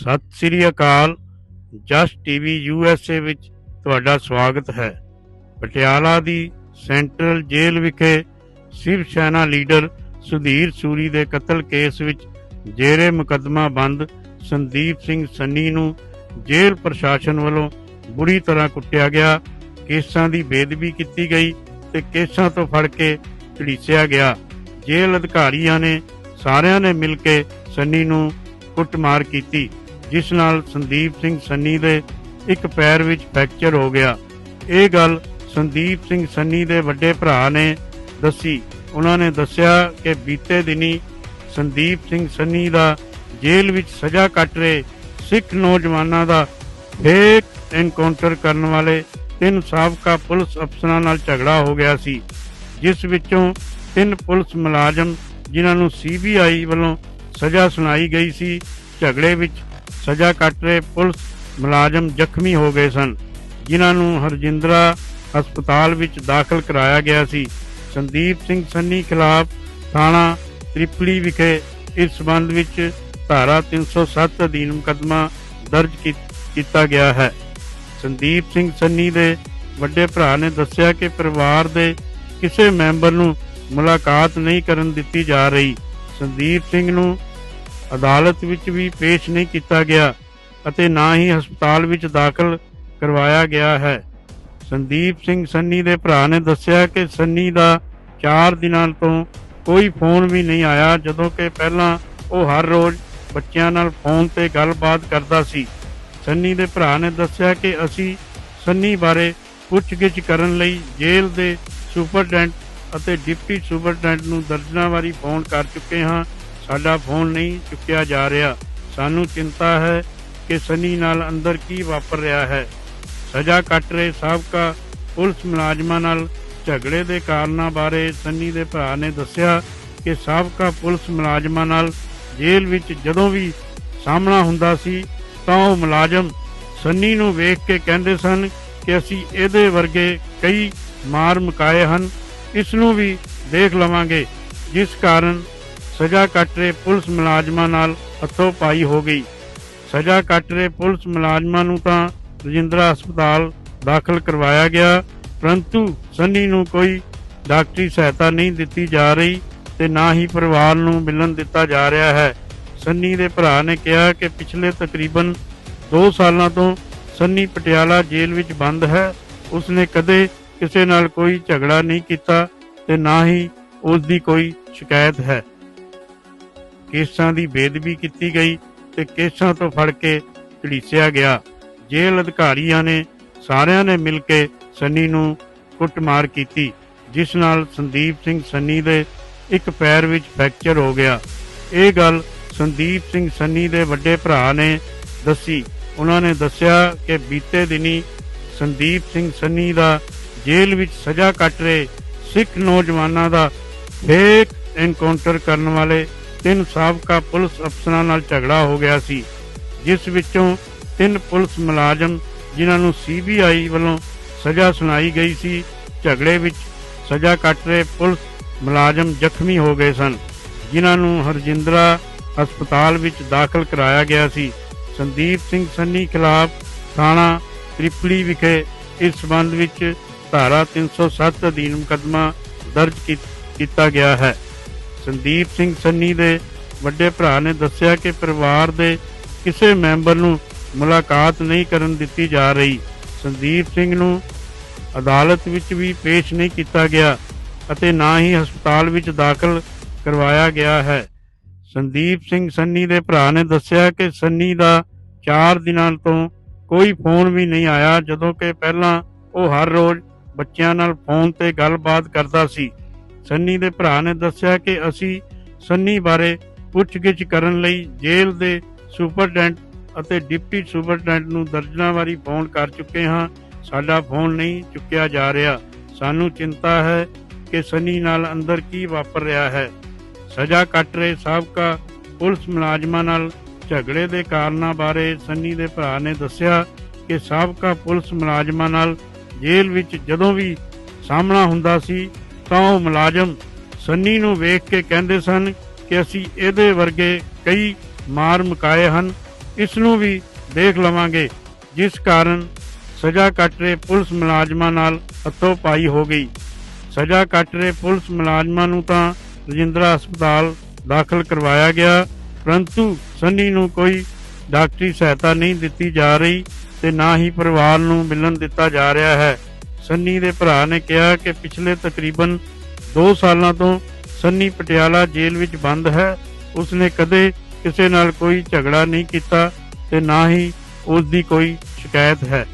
ਸਤਿ ਸ੍ਰੀ ਅਕਾਲ। ਜਸਟ ਟੀਵੀ ਯੂਐਸਏ ਵਿੱਚ ਤੁਹਾਡਾ ਸਵਾਗਤ ਹੈ। ਪਟਿਆਲਾ ਦੀ ਸੈਂਟਰਲ ਜੇਲ੍ਹ ਵਿਖੇ ਸ਼ਿਵ ਸੈਨਾ ਲੀਡਰ ਸੁਧੀਰ ਸੂਰੀ ਦੇ ਕਤਲ ਕੇਸ ਵਿੱਚ ਜੇਰੇ ਮੁਕੱਦਮਾ ਬੰਦ ਸੰਦੀਪ ਸਿੰਘ ਸੰਨੀ ਨੂੰ ਜੇਲ੍ਹ ਪ੍ਰਸ਼ਾਸਨ ਵੱਲੋਂ ਬੁਰੀ ਤਰ੍ਹਾਂ ਕੁੱਟਿਆ ਗਿਆ। ਕੇਸਾਂ ਦੀ ਬੇਦਬੀ ਕੀਤੀ ਗਈ ਤੇ ਕੇਸਾਂ ਤੋਂ ਫੜ ਕੇ ਝੜੀਸਿਆ ਗਿਆ। ਜੇਲ੍ਹ ਅਧਿਕਾਰੀਆਂ ਨੇ ਸਾਰਿਆਂ ਨੇ ਮਿਲ ਕੇ ਸੰਨੀ ਨੂੰ ਕੁੱਟਮਾਰ ਕੀਤੀ। ਜਿਸ ਨਾਲ ਸੰਦੀਪ ਸਿੰਘ ਸੰਨੀ ਦੇ ਇੱਕ ਪੈਰ ਵਿੱਚ ਫ੍ਰੈਕਚਰ ਹੋ ਗਿਆ। ਇਹ ਗੱਲ ਸੰਦੀਪ ਸਿੰਘ ਸੰਨੀ ਦੇ ਵੱਡੇ ਭਰਾ ਨੇ ਦੱਸੀ। ਉਹਨਾਂ ਨੇ ਦੱਸਿਆ ਕਿ ਬੀਤੇ ਦਿਨੀ ਸੰਦੀਪ ਸਿੰਘ ਸੰਨੀ ਦਾ ਜੇਲ੍ਹ ਵਿੱਚ ਸਜ਼ਾ ਕੱਟ ਰਹੇ ਸਿੱਖ ਨੌਜਵਾਨਾਂ ਦਾ ਫੇਕ ਐਨਕਾਊਂਟਰ ਕਰਨ ਵਾਲੇ ਤਿੰਨ ਸਾਬਕਾ ਪੁਲਿਸ ਅਫਸਰਾਂ ਨਾਲ ਝਗੜਾ ਹੋ ਗਿਆ ਸੀ, ਜਿਸ ਵਿੱਚੋਂ ਤਿੰਨ ਪੁਲਿਸ ਮੁਲਾਜ਼ਮ ਜਿਨ੍ਹਾਂ ਨੂੰ ਸੀਬੀਆਈ ਵੱਲੋਂ ਸਜ਼ਾ ਸੁਣਾਈ ਗਈ ਸੀ, ਝਗੜੇ ਵਿੱਚ ਸਜ਼ਾ ਕੱਟ ਰਹੇ ਪੁਲਿਸ ਮੁਲਾਜ਼ਮ ਜ਼ਖਮੀ ਹੋ ਗਏ ਸਨ, ਜਿਨ੍ਹਾਂ ਨੂੰ ਹਰਜਿੰਦਰਾ ਹਸਪਤਾਲ ਵਿੱਚ ਦਾਖਲ ਕਰਾਇਆ ਗਿਆ ਸੀ। ਸੰਦੀਪ ਸਿੰਘ ਸੰਨੀ ਖਿਲਾਫ ਥਾਣਾ ਤ੍ਰਿਪਲੀ ਵਿਖੇ ਇਸ ਸਬੰਧ ਵਿੱਚ ਧਾਰਾ 307 ਅਧੀਨ ਮੁਕੱਦਮਾ ਦਰਜ ਕੀ- ਕੀਤਾ ਗਿਆ ਹੈ। ਸੰਦੀਪ ਸਿੰਘ ਸੰਨੀ ਦੇ ਵੱਡੇ ਭਰਾ ਨੇ ਦੱਸਿਆ ਕਿ ਪਰਿਵਾਰ ਦੇ ਕਿਸੇ ਮੈਂਬਰ ਨੂੰ ਮੁਲਾਕਾਤ ਨਹੀਂ ਕਰਨ ਦਿੱਤੀ ਜਾ ਰਹੀ। ਸੰਦੀਪ ਸਿੰਘ ਨੂੰ ਅਦਾਲਤ ਵਿੱਚ ਵੀ ਪੇਸ਼ ਨਹੀਂ ਕੀਤਾ ਗਿਆ ਅਤੇ ਨਾ ਹੀ ਹਸਪਤਾਲ ਵਿੱਚ ਦਾਖਲ ਕਰਵਾਇਆ ਗਿਆ ਹੈ। ਸੰਦੀਪ ਸਿੰਘ ਸੰਨੀ ਦੇ ਭਰਾ ਨੇ ਦੱਸਿਆ ਕਿ ਸੰਨੀ ਦਾ 4 ਦਿਨਾਂ ਤੋਂ ਕੋਈ ਫੋਨ ਵੀ ਨਹੀਂ ਆਇਆ, ਜਦੋਂ ਕਿ ਪਹਿਲਾਂ ਉਹ ਹਰ ਰੋਜ਼ ਬੱਚਿਆਂ ਨਾਲ ਫੋਨ ਤੇ ਗੱਲਬਾਤ ਕਰਦਾ ਸੀ। ਸੰਨੀ ਦੇ ਭਰਾ ਨੇ ਦੱਸਿਆ ਕਿ ਅਸੀਂ ਸੰਨੀ ਬਾਰੇ ਪੁੱਛਗਿੱਛ ਕਰਨ ਲਈ ਜੇਲ੍ਹ ਦੇ ਸੁਪਰਡੈਂਟ ਅਤੇ ਡਿਪਟੀ ਸੁਪਰਡੈਂਟ ਨੂੰ ਦਰਜਨਾਂ ਵਾਰੀ ਫੋਨ ਕਰ ਚੁੱਕੇ ਹਾਂ। ਸਾਡਾ ਫੋਨ ਨਹੀਂ ਚੁੱਕਿਆ ਜਾ ਰਿਹਾ। ਸਾਨੂੰ ਚਿੰਤਾ ਹੈ ਕਿ ਸੰਨੀ ਨਾਲ ਅੰਦਰ ਕੀ ਵਾਪਰ ਰਿਹਾ ਹੈ। ਸਜ਼ਾ ਕੱਟ ਰਹੇ ਸਾਬਕਾ ਪੁਲਿਸ ਮੁਲਾਜ਼ਮਾਂ ਨਾਲ ਝਗੜੇ ਦੇ ਕਾਰਨਾਂ ਬਾਰੇ ਸੰਨੀ ਦੇ ਭਰਾ ਨੇ ਦੱਸਿਆ ਕਿ ਸਾਬਕਾ ਪੁਲਿਸ ਮੁਲਾਜ਼ਮਾਂ ਨਾਲ ਜੇਲ੍ਹ ਵਿੱਚ ਜਦੋਂ ਵੀ ਸਾਹਮਣਾ ਹੁੰਦਾ ਸੀ, ਤਾਂ ਉਹ ਮੁਲਾਜ਼ਮ ਸੰਨੀ ਨੂੰ ਵੇਖ ਕੇ ਕਹਿੰਦੇ ਸਨ ਕਿ ਅਸੀਂ ਇਹਦੇ ਵਰਗੇ ਕਈ ਮਾਰ ਮੁਕਾਏ ਹਨ। ਇਸ ਨੂੰ ਵੀ ਦੇਖ ਲਵਾਂਗੇ, ਜਿਸ ਕਾਰਨ ਸਜ਼ਾ ਕੱਟ ਰਹੇ ਪੁਲਿਸ ਮੁਲਾਜ਼ਮਾਂ ਨਾਲ ਹੱਥੋਂ ਪਾਈ ਹੋ ਗਈ। ਸਜ਼ਾ ਕੱਟ ਰਹੇ ਪੁਲਿਸ ਮੁਲਾਜ਼ਮਾਂ ਨੂੰ ਤਾਂ ਰਜਿੰਦਰਾ ਹਸਪਤਾਲ ਦਾਖਲ ਕਰਵਾਇਆ ਗਿਆ, ਪਰੰਤੂ ਸੰਨੀ ਨੂੰ ਕੋਈ ਡਾਕਟਰੀ ਸਹਾਇਤਾ ਨਹੀਂ ਦਿੱਤੀ ਜਾ ਰਹੀ ਤੇ ਨਾ ਹੀ ਪਰਿਵਾਰ ਨੂੰ ਮਿਲਣ ਦਿੱਤਾ ਜਾ ਰਿਹਾ ਹੈ। ਸੰਨੀ ਦੇ ਭਰਾ ਨੇ ਕਿਹਾ ਕਿ ਪਿਛਲੇ ਤਕਰੀਬਨ 2 ਸਾਲਾਂ ਤੋਂ ਸੰਨੀ ਪਟਿਆਲਾ ਜੇਲ੍ਹ ਵਿੱਚ ਬੰਦ ਹੈ। ਉਸਨੇ ਕਦੇ ਕਿਸੇ ਨਾਲ ਕੋਈ ਝਗੜਾ ਨਹੀਂ ਕੀਤਾ ਤੇ ਨਾ ਹੀ ਉਸ ਦੀ ਕੋਈ ਸ਼ਿਕਾਇਤ ਹੈ। ਕੇਸਾਂ ਦੀ ਬੇਦਬੀ ਕੀਤੀ ਗਈ ਤੇ ਕੇਸਾਂ ਤੋਂ ਫੜ ਕੇ ਝੜੀਸਿਆ ਗਿਆ। ਜੇਲ੍ਹ ਅਧਿਕਾਰੀਆਂ ਨੇ ਸਾਰਿਆਂ ਨੇ ਮਿਲ ਕੇ ਸੰਨੀ ਨੂੰ ਕੁੱਟਮਾਰ ਕੀਤੀ, ਜਿਸ ਨਾਲ ਸੰਦੀਪ ਸਿੰਘ ਸੰਨੀ ਦੇ ਇੱਕ ਪੈਰ ਵਿੱਚ ਫ੍ਰੈਕਚਰ ਹੋ ਗਿਆ। ਇਹ ਗੱਲ ਸੰਦੀਪ ਸਿੰਘ ਸੰਨੀ ਦੇ ਵੱਡੇ ਭਰਾ ਨੇ ਦੱਸੀ। ਉਹਨਾਂ ਨੇ ਦੱਸਿਆ ਕਿ ਬੀਤੇ ਦਿਨੀ ਸੰਦੀਪ ਸਿੰਘ ਸੰਨੀ ਦਾ ਜੇਲ੍ਹ ਵਿੱਚ ਸਜ਼ਾ ਕੱਟ ਰਹੇ ਸਿੱਖ ਨੌਜਵਾਨਾਂ ਦਾ ਫੇਕ ਐਨਕਾਊਂਟਰ ਕਰਨ ਵਾਲੇ ਤਿੰਨ ਸਾਬਕਾ ਪੁਲਿਸ ਅਫਸਰਾਂ ਨਾਲ ਝਗੜਾ ਹੋ ਗਿਆ ਸੀ, ਜਿਸ ਵਿੱਚੋਂ ਤਿੰਨ ਪੁਲਿਸ ਮੁਲਾਜ਼ਮ ਜਿਨ੍ਹਾਂ ਨੂੰ ਸੀਬੀਆਈ ਵੱਲੋਂ ਸਜ਼ਾ ਸੁਣਾਈ ਗਈ ਸੀ, ਝਗੜੇ ਵਿੱਚ ਸਜ਼ਾ ਕੱਟ ਰਹੇ ਪੁਲਿਸ ਮੁਲਾਜ਼ਮ ਜ਼ਖਮੀ ਹੋ ਗਏ ਸਨ, ਜਿਨ੍ਹਾਂ ਨੂੰ ਹਰਜਿੰਦਰਾ ਹਸਪਤਾਲ ਵਿੱਚ ਦਾਖਲ ਕਰਾਇਆ ਗਿਆ ਸੀ। ਸੰਦੀਪ ਸਿੰਘ ਸੰਨੀ ਖਿਲਾਫ ਥਾਣਾ ਤ੍ਰਿਪਲੀ ਵਿਖੇ ਇਸ ਸਬੰਧ ਵਿੱਚ ਧਾਰਾ 307 ਅਧੀਨ ਮੁਕੱਦਮਾ ਦਰਜ ਕੀ- ਕੀਤਾ ਗਿਆ ਹੈ। ਸੰਦੀਪ ਸਿੰਘ ਸੰਨੀ ਦੇ ਵੱਡੇ ਭਰਾ ਨੇ ਦੱਸਿਆ ਕਿ ਪਰਿਵਾਰ ਦੇ ਕਿਸੇ ਮੈਂਬਰ ਨੂੰ ਮੁਲਾਕਾਤ ਨਹੀਂ ਕਰਨ ਦਿੱਤੀ ਜਾ ਰਹੀ। ਸੰਦੀਪ ਸਿੰਘ ਨੂੰ ਅਦਾਲਤ ਵਿੱਚ ਵੀ ਪੇਸ਼ ਨਹੀਂ ਕੀਤਾ ਗਿਆ ਅਤੇ ਨਾ ਹੀ ਹਸਪਤਾਲ ਵਿੱਚ ਦਾਖਲ ਕਰਵਾਇਆ ਗਿਆ ਹੈ। ਸੰਦੀਪ ਸਿੰਘ ਸੰਨੀ ਦੇ ਭਰਾ ਨੇ ਦੱਸਿਆ ਕਿ ਸੰਨੀ ਦਾ 4 ਦਿਨਾਂ ਤੋਂ ਕੋਈ ਫੋਨ ਵੀ ਨਹੀਂ ਆਇਆ, ਜਦੋਂ ਕਿ ਪਹਿਲਾਂ ਉਹ ਹਰ ਰੋਜ਼ ਬੱਚਿਆਂ ਨਾਲ ਫੋਨ ਤੇ ਗੱਲਬਾਤ ਕਰਦਾ ਸੀ। ਸੰਨੀ ਦੇ ਭਰਾ ਨੇ ਦੱਸਿਆ ਕਿ ਅਸੀਂ ਸੰਨੀ ਬਾਰੇ ਪੁੱਛਗਿੱਛ ਕਰਨ ਲਈ ਜੇਲ੍ਹ ਦੇ ਸੁਪਰਡੈਂਟ ਅਤੇ ਡਿਪਟੀ ਸੁਪਰਡੈਂਟ ਨੂੰ ਦਰਜਨਾਂ ਵਾਰੀ ਫੋਨ ਕਰ ਚੁੱਕੇ ਹਾਂ। ਸਾਡਾ ਫੋਨ ਨਹੀਂ ਚੁੱਕਿਆ ਜਾ ਰਿਹਾ। ਸਾਨੂੰ ਚਿੰਤਾ ਹੈ ਕਿ ਸੰਨੀ ਨਾਲ ਅੰਦਰ ਕੀ ਵਾਪਰ ਰਿਹਾ ਹੈ। ਸਜ਼ਾ ਕੱਟ ਰਹੇ ਸਾਬਕਾ ਪੁਲਿਸ ਮੁਲਾਜ਼ਮਾਂ ਨਾਲ ਝਗੜੇ ਦੇ ਕਾਰਨਾਂ ਬਾਰੇ ਸੰਨੀ ਦੇ ਭਰਾ ਨੇ ਦੱਸਿਆ ਕਿ ਸਾਬਕਾ ਪੁਲਿਸ ਮੁਲਾਜ਼ਮਾਂ ਨਾਲ ਜੇਲ੍ਹ ਵਿੱਚ ਜਦੋਂ ਵੀ ਸਾਹਮਣਾ ਹੁੰਦਾ ਸੀ ਤਾਂ ਉਹ ਮੁਲਾਜ਼ਮ ਸੰਨੀ ਨੂੰ ਵੇਖ ਕੇ ਕਹਿੰਦੇ ਸਨ ਕਿ ਅਸੀਂ ਇਹਦੇ ਵਰਗੇ ਕਈ ਮਾਰ ਮੁਕਾਏ ਹਨ। ਇਸ ਨੂੰ ਵੀ ਦੇਖ ਲਵਾਂਗੇ, ਜਿਸ ਕਾਰਨ ਸਜ਼ਾ ਕੱਟ ਰਹੇ ਪੁਲਿਸ ਮੁਲਾਜ਼ਮਾਂ ਨਾਲ ਹੱਥੋਂ ਪਾਈ ਹੋ ਗਈ। ਸਜ਼ਾ ਕੱਟ ਰਹੇ ਪੁਲਿਸ ਮੁਲਾਜ਼ਮਾਂ ਨੂੰ ਤਾਂ ਰਜਿੰਦਰਾ ਹਸਪਤਾਲ ਦਾਖਲ ਕਰਵਾਇਆ ਗਿਆ, ਪਰੰਤੂ ਸੰਨੀ ਨੂੰ ਕੋਈ ਡਾਕਟਰੀ ਸਹਾਇਤਾ ਨਹੀਂ ਦਿੱਤੀ ਜਾ ਰਹੀ ਤੇ ਨਾ ਹੀ ਪਰਿਵਾਰ ਨੂੰ ਮਿਲਣ ਦਿੱਤਾ ਜਾ ਰਿਹਾ ਹੈ। ਸੰਨੀ ਦੇ ਭਰਾ ਨੇ ਕਿਹਾ ਕਿ ਪਿਛਲੇ ਤਕਰੀਬਨ 2 ਸਾਲਾਂ ਤੋਂ ਸੰਨੀ ਪਟਿਆਲਾ ਜੇਲ੍ਹ ਵਿੱਚ ਬੰਦ ਹੈ। ਉਸਨੇ ਕਦੇ ਕਿਸੇ ਨਾਲ ਕੋਈ ਝਗੜਾ ਨਹੀਂ ਕੀਤਾ ਤੇ ਨਾ ਹੀ ਉਸ ਦੀ ਕੋਈ ਸ਼ਿਕਾਇਤ ਹੈ।